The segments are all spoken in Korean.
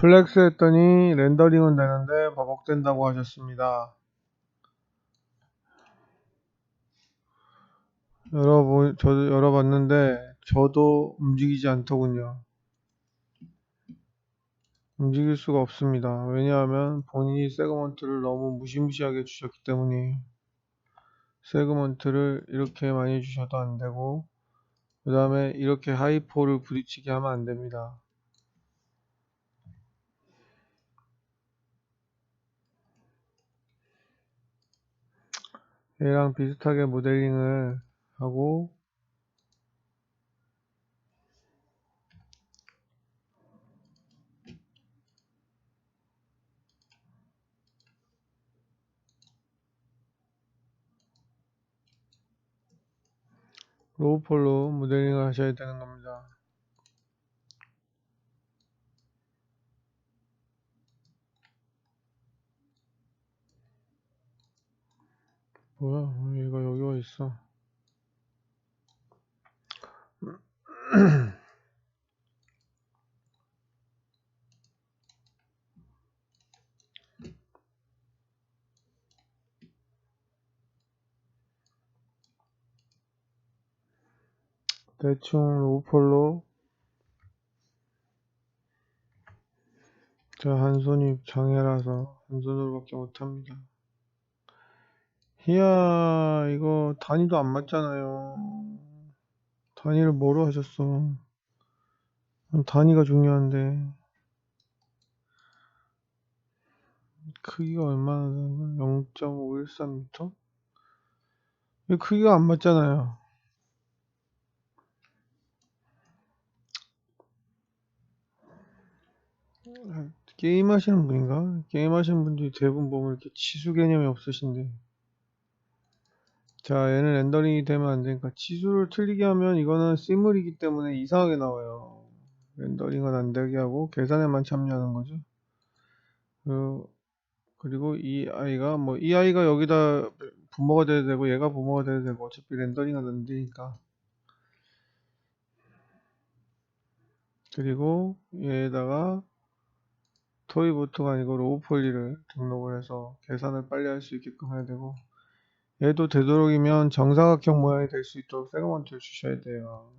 플렉스 했더니 렌더링은 되는데 버벅된다고 하셨습니다. 열어보, 저도 열어봤는데 저도 움직이지 않더군요. 움직일 수가 없습니다. 왜냐하면 본인이 세그먼트를 너무 무시무시하게 주셨기 때문에 세그먼트를 이렇게 많이 주셔도 안 되고 그 다음에 이렇게 하이포를 부딪히게 하면 안 됩니다. 얘랑 비슷하게 모델링을 하고 로우폴로 모델링을 하셔야 되는 겁니다. 뭐야? 얘가 여기 와 있어. 대충 로우폴로. 저한 손이 장애라서 한 손으로밖에 못합니다. 이야 이거 단위도 안 맞잖아요. 단위를 뭐로 하셨어? 단위가 중요한데 크기가 얼마나 되는 거야? 0.513m? 이 크기가 안 맞잖아요. 게임 하시는 분인가? 게임 하시는 분들이 대부분 보면 이렇게 치수 개념이 없으신데 자 얘는 렌더링이 되면 안 되니까 치수를 틀리게 하면 이거는 시물이기 때문에 이상하게 나와요. 렌더링은 안 되게 하고 계산에만 참여하는 거죠. 그, 그리고 이 아이가 뭐 이 아이가 여기다 부모가 돼야 되고 얘가 부모가 돼야 되고 어차피 렌더링은 안 되니까. 그리고 얘에다가 토이보트가 아니고 로우폴리를 등록을 해서 계산을 빨리 할 수 있게끔 해야 되고 얘도 되도록이면 정사각형 모양이 될 수 있도록 세그먼트를 주셔야 돼요.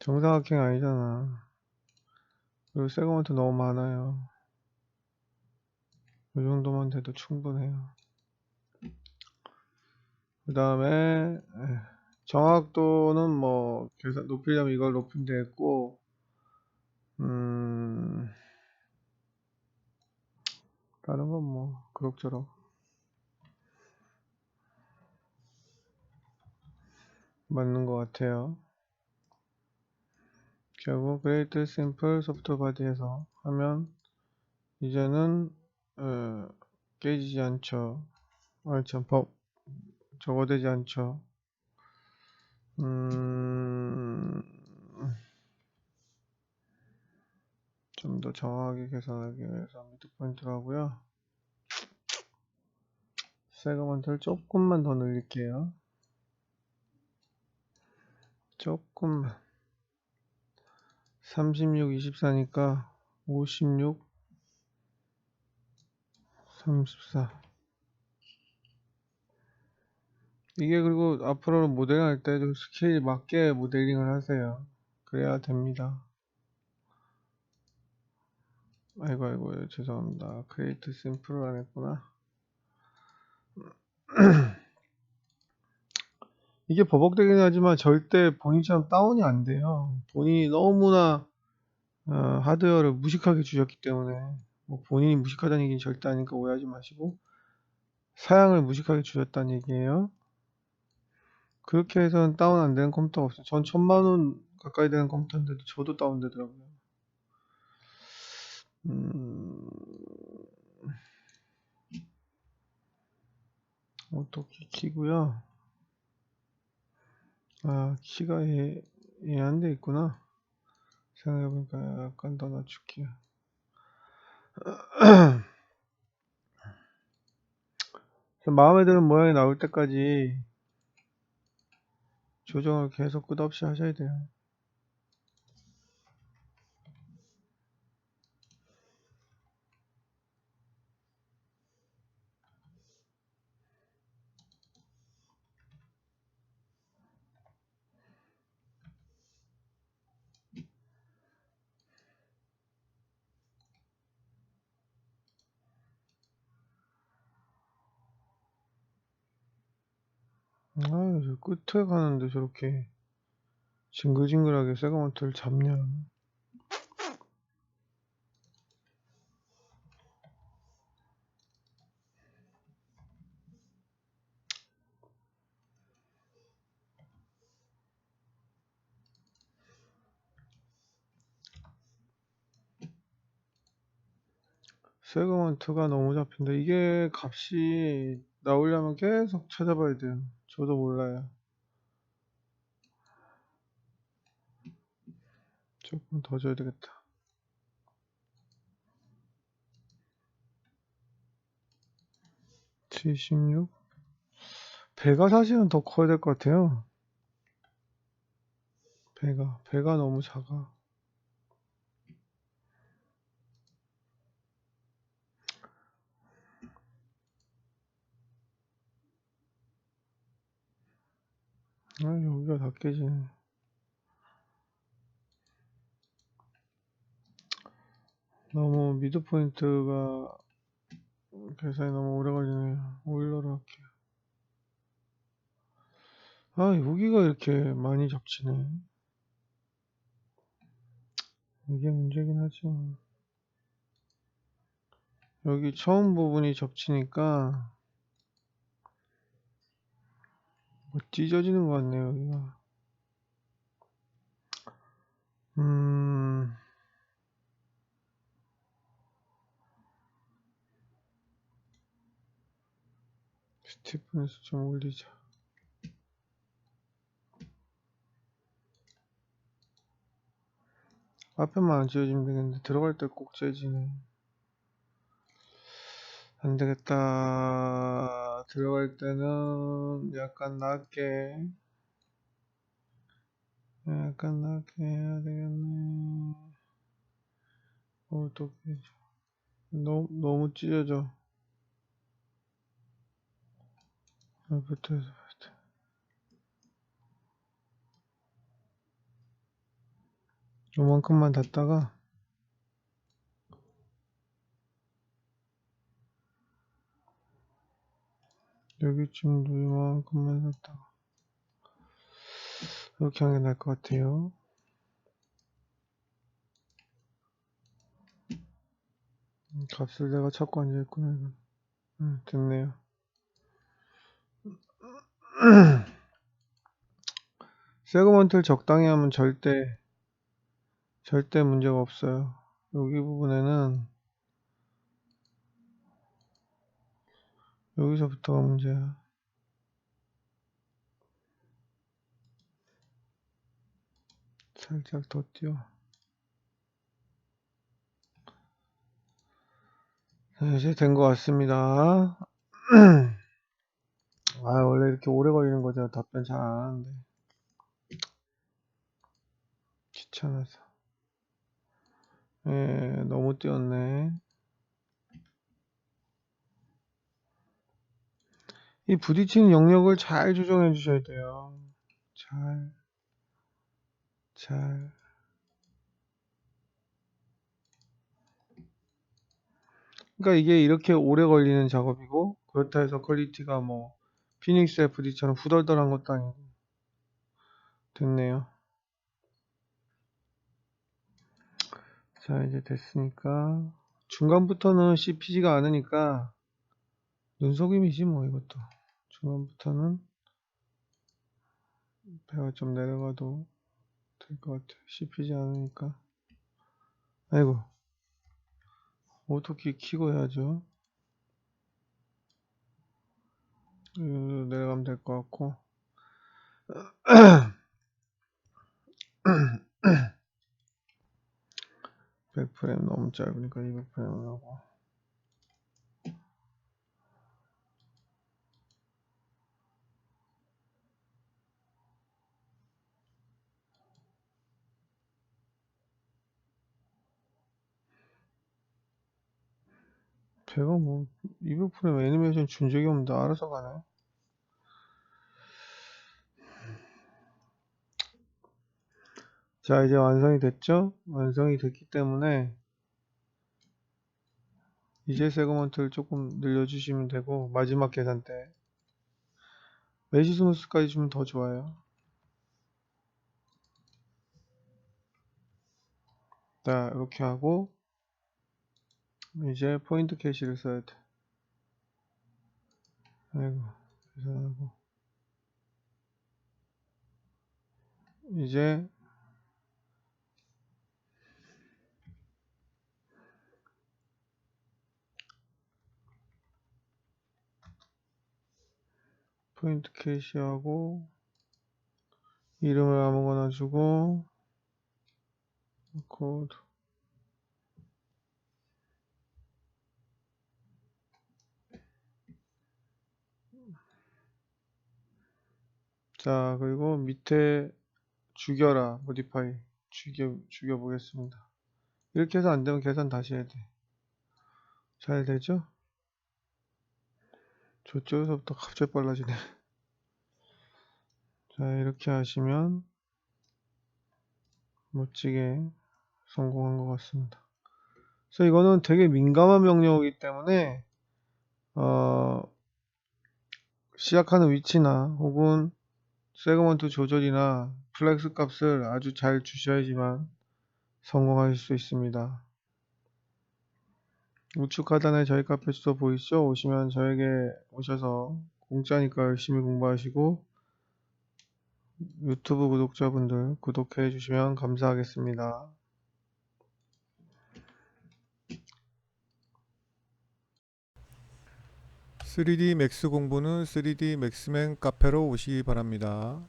정사각형 아니잖아. 그리고 세그먼트 너무 많아요. 이 정도만 돼도 충분해요. 그 다음에 정확도는 뭐 계산 높이려면 이걸 높이면 되겠고 음 다른 건 뭐 그럭저럭 맞는 것 같아요. 결국 그레이트 심플 소프트 바디에서 하면 이제는 어, 깨지지 않죠. 아참 법 적어되지 않죠. 음, 좀 더 정확하게 계산하기 위해서 미드 포인트를 하고요. 세그먼트를 조금만 더 늘릴게요. 조금만 36, 24니까 56, 34 이게 그리고 앞으로는 모델링 할 때도 스케일 맞게 모델링을 하세요. 그래야 됩니다. 아이고 아이고 죄송합니다. 크리에이트 심플을 안 했구나. 이게 버벅대긴 하지만 절대 본인처럼 다운이 안 돼요. 본인이 너무나 어, 하드웨어를 무식하게 주셨기 때문에 뭐 본인이 무식하다는 얘기는 절대 아니니까 오해하지 마시고 사양을 무식하게 주셨다는 얘기예요. 그렇게 해서는 다운 안 되는 컴퓨터가 없어요. 전 천만 원 가까이 되는 컴퓨터인데도 저도 다운되더라고요. 음... 어떻게 키고요? 아, 키가 얘, 얘한 대 있구나. 생각해보니까 약간 더 낮출게요. 마음에 드는 모양이 나올 때까지 조정을 계속 끝없이 하셔야 돼요. 아, 저 끝에 가는데 저렇게 징글징글하게 세그먼트를 잡냐. 세그먼트가 너무 잡힌다. 이게 값이 나오려면 계속 찾아봐야 돼요. 저도 몰라요. 조금 더 줘야 되겠다. 칠십육. 배가 사실은 더 커야 될 것 같아요. 배가 배가 너무 작아. 아 여기가 다 깨지네. 너무 미드 포인트가 계산이 너무 오래 걸리네요. 오일러로 할게요. 아 여기가 이렇게 많이 접치네. 이게 문제긴 하지만 여기 처음 부분이 접치니까 뭐 찢어지는 것 같네요 여기가. 음. 스티프네스 좀 올리자. 앞에만 안 찢어지면 되겠는데 들어갈 때 꼭 찢어지네 안 되겠다. 들어갈 때는 약간 낮게, 약간 낮게 해야 되겠네. 어떻게, 너무, 너무 찢어져. 붙어서, 요만큼만 닫다가, 여기쯤도 이만큼만 닫다가, 이렇게 하는 게 나을 것 같아요. 음, 값을 내가 찾고 앉아있구나, 이건. 음, 됐네요. 세그먼트를 적당히 하면 절대, 절대 문제가 없어요. 여기 부분에는, 여기서부터가 문제야. 살짝 더 띄워. 네, 이제 된 것 같습니다. 아, 원래 이렇게 오래 걸리는 거죠. 답변 잘 안 하는데. 귀찮아서. 예, 너무 띄웠네. 이 부딪히는 영역을 잘 조정해 주셔야 돼요. 잘, 잘. 그러니까 이게 이렇게 오래 걸리는 작업이고 그렇다 해서 퀄리티가 뭐 피닉스 FD처럼 후덜덜한 것도 아니고 됐네요. 자 이제 됐으니까 중간부터는 씹히지가 않으니까 눈속임이지 뭐 이것도. 중간부터는 배가 좀 내려가도 될 것 같아 씹히지 않으니까. 아이고. 오토키 키고 해야죠. 음, 내려가면 될 것 같고. 100프레임 너무 짧으니까 200프레임을 하고 배가 뭐 200프레임 애니메이션 준 적이 없는데 알아서 가네. 자 이제 완성이 됐죠? 완성이 됐기 때문에 이제 세그먼트를 조금 늘려주시면 되고 마지막 계산 때. 매지 스무스까지 주면 더 좋아요. 자, 이렇게 하고 이제 포인트 캐시를 써야 돼. 아이고, 계산하고 이제 포인트 캐시하고 이름을 아무거나 주고 코드 자 그리고 밑에 죽여라 모디파이 죽여 죽여 보겠습니다. 이렇게 해서 안 되면 계산 다시 해야 돼잘 되죠? 저쪽에서부터 갑자기 빨라지네. 자 이렇게 하시면 멋지게 성공한 것 같습니다. 그래서 이거는 되게 민감한 명령이기 때문에 어, 시작하는 위치나 혹은 세그먼트 조절이나 플렉스 값을 아주 잘 주셔야지만 성공하실 수 있습니다. 우측 하단에 저희 카페 주소 보이시죠? 오시면 저에게 오셔서 공짜니까 열심히 공부하시고 유튜브 구독자분들 구독해 주시면 감사하겠습니다. (3D 맥스) 공부는 (3D 맥스맨) 카페로 오시기 바랍니다.